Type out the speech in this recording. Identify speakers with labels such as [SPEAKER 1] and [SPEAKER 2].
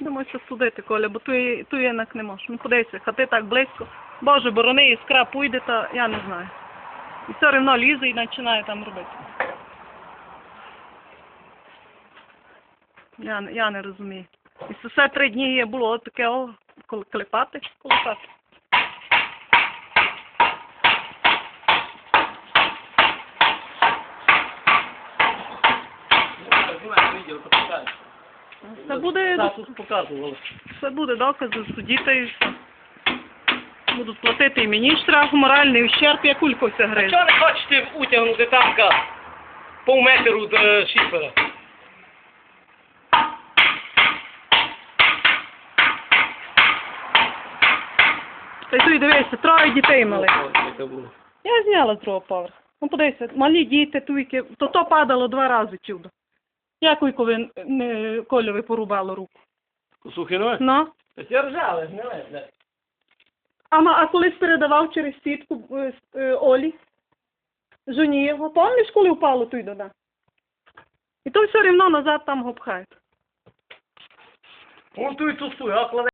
[SPEAKER 1] Думаю, судити, Коля, бо ту, ту інак не можеш. Ну кудись, хати так близько. Боже, борони, іскра пуйде, то я не знаю. І все одно лізе і починає там робити. Я, я не розумію. І це все три дні є було таке о, клепати, колупати. Це буде,
[SPEAKER 2] Статус показували.
[SPEAKER 1] це буде докази суді та все. Будуть платити і мені штраф, моральний ущерб, я кульку вся гризе.
[SPEAKER 2] Чого не хочете утягнути танка пів метру до е, шифера?
[SPEAKER 1] Та й тут дивися, троє дітей мали. Я зняла з другого поверху. Ну подивися, малі діти, туйки, то то падало два рази чудо. Як ви не Кольові порубало руку?
[SPEAKER 2] Сухино?
[SPEAKER 1] Ну?
[SPEAKER 2] Я ржали, не лезне.
[SPEAKER 1] А, а колись передавав через сітку е, е, Олі, жоні його, пам'ятаєш, коли впало той дода? І то все рівно назад там гопхають.
[SPEAKER 2] Он ту тусує, а кладе